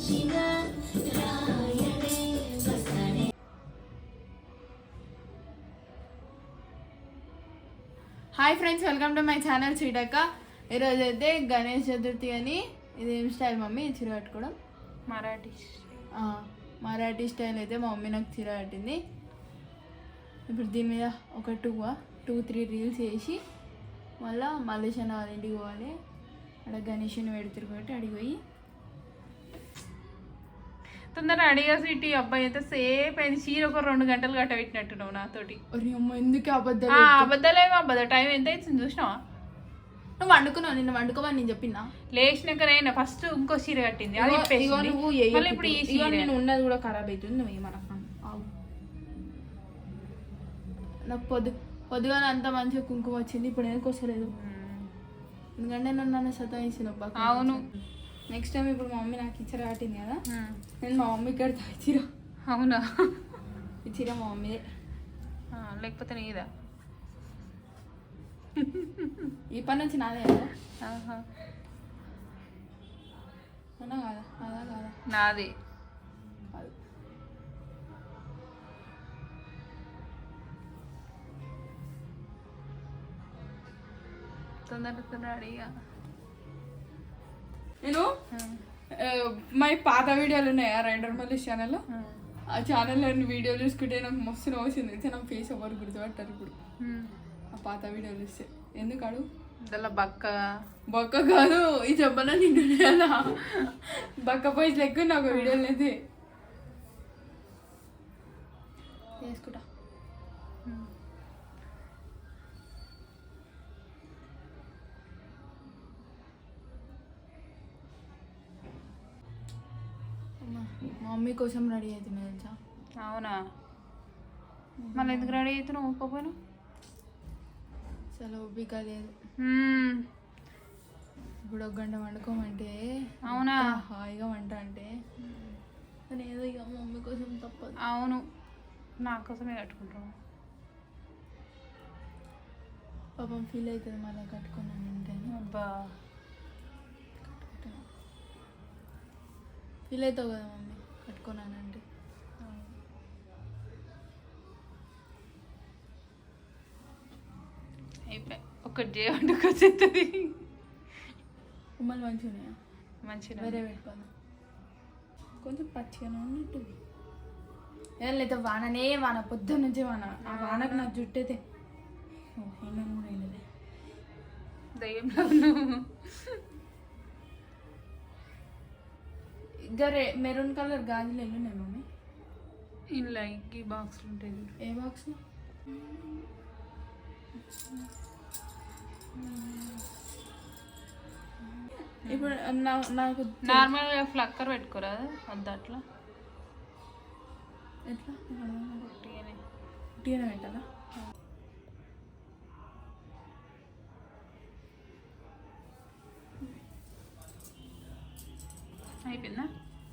Hi friends welcome to my channel చీటక్క ఈరోజు అయితే గణేష్ చతుర్థి అని ఇది ఏం స్టైల్ మమ్మీ? చీర కట్టుకోవడం? మరాఠీ మరాఠీ స్టైల్ అయితే మా మమ్మీ నాకు చీర కట్టింది. ఇప్పుడు దీని మీద ఒక టూ టూ త్రీ రీల్స్ వేసి మళ్ళా మల్లేశన్న వాళ్ళ ఇంటికి పోవాలి. అక్కడ గణేషుని పెడతారు కాబట్టి అడిగి పోయి తొందర అడిగా సిటీ అబ్బాయి అయితే సేపు అయింది. చీర ఒక రెండు గంటలు కట్టబెట్టినట్టున్నావు నాతోటి. ఒరి అమ్మ ఎందుకు అబద్ధాలు? అబద్ధాలేమో అబద్ధం టైం ఎంత అవుతుంది చూసినావా? నువ్వు వండుకున్నావు నిన్న వండుకోమని నేను చెప్పినా? లేచినాకనైనా ఫస్ట్ ఇంకో చీర కట్టింది అది. నువ్వు ఇప్పుడు ఈ చీర. నేను ఉన్నది కూడా ఖరాబ్ అవుతుంది నువ్వు ఏమనకు ఆవు నాకు పొద్దు పొద్దుగాల అంత మంచిగా కుంకుమ వచ్చింది ఇప్పుడు ఎందుకు వస్తలేదు. ఎందుకంటే నన్ను నన్ను సతాయించిన అవును. నెక్స్ట్ టైం ఇప్పుడు మా మమ్మీ నాకు ఇచ్చిన రాటింది కదా. నేను మా మమ్మీ కడతా ఇచ్చిర అవునా? ఇచ్చిర మా మమ్మీదే. లేకపోతే నీదా? ఈ పని నుంచి నాదే. అవునా కాదా? అదా కాదా? నాది. తొందర తొందర అడిగా. నేను మా ఈ పాత వీడియోలు ఉన్నాయా? రైడర్ మళ్ళీ ఛానల్లో ఆ ఛానల్లో వీడియోలు చూసుకుంటే నాకు మస్తు నవ్వుతుంది అయితే నా ఫేస్ ఎవరు గుర్తుపట్టారు ఇప్పుడు. ఆ పాత వీడియోలు ఇస్తే ఎందుకు అడుగు బక్క. బొక్క కాదు. ఈ చెప్పన నిండు బక్క పోయి లెక్క నాకు వీడియోలు అయితే. మా మమ్మీ కోసం రెడీ అవుతున్నా తెలుసా? అవునా? మళ్ళీ ఎందుకు రెడీ అవుతున్నావు? ఒప్పుకోపోయినా అసలు ఓపిక లేదు. ఇప్పుడు ఒక గంట వండుకోమంటే అవునా? హాయిగా వంట అంటే కానీ ఏదో ఇక మమ్మీ కోసం తప్పదు. అవును. నా కోసమే కట్టుకుంటాను పాపం ఫీల్ అవుతుంది మళ్ళీ కట్టుకున్నాను అంటే అబ్బా. ఫీల్ అవుతావు కదా మమ్మీ? కట్టుకున్నానంటే అయిపోయి ఒకటి చేయడానికి వచ్చేస్తుంది ఉమ్మలు మంచిగా ఉన్నాయా మంచిగా వేరే పెట్టుకోదా. కొంచెం పచ్చిగానే ఉన్నట్టు. ఏం లేదు వాననే వాన పొద్దున్న నుంచి వాన. ఆ వానకు నా జుట్టు అయితే. దయ్యంలో నువ్వు ఇంకా రే మెరూన్ కలర్ గాజులు ఎల్లున్నాయి మమ్మీ. ఇలా ఈ బాక్స్లు ఉంటాయి. ఏ బాక్స్? ఇప్పుడు నా నాకు నార్మల్గా ఫ్లక్కర్ పెట్టుకోరాదు వద్దు అట్లా? ఎట్లా. టీన పెట్టాలా? అయిపోయిందా?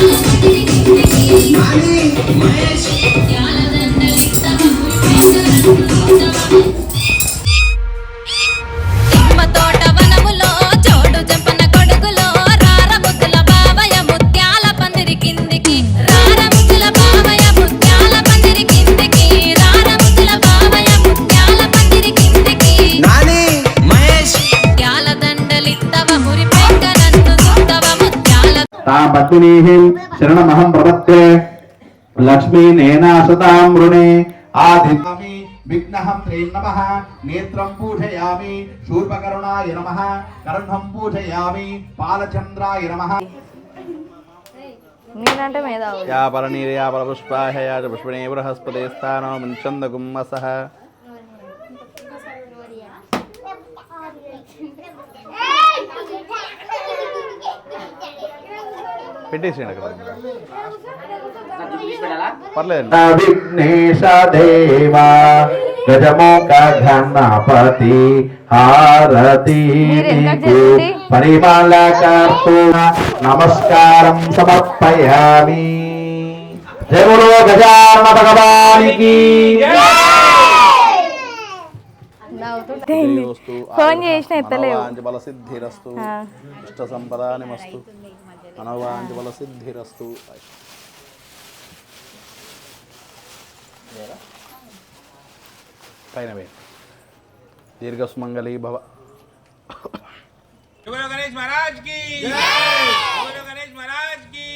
రెడీ నిమ్మ తాం పద్మినీహిం శరణమహం ప్రపత్తే లక్ష్మీనేనాసతాం వృణే ఆదిత్యామి విఘ్నహం త్రీం నమః నేత్రం పూజయామి శూర్పకరుణాయ నమః కర్ణం పూజయామి పాలచంద్రాయ నమః నేనంటే మేధావు యా పరనీర యా పరపుష్పాహ యా చ పుష్పణే బృహస్పతి స్థానం ముంచంద పెట్టేసేయండి అక్కడ. పర్లేదు విఘ్నేశ దేవా గజముఖ గణపతి హారతి? పరిమళ కర్పూర నమస్కారం సమర్పయామి. జయ బోలో గజాన భగవానికి. ఫోన్ చేసిన ఎత్తలేవు. అనవాంఛ బల సిద్ధిరస్తు ఇష్ట సంపదానిమస్తు. అనవాంజవల సిద్ధిరస్తు పైన వేరు భవ. గణేష్ మహారాజ్కి గణేష్ మహారాజ్కి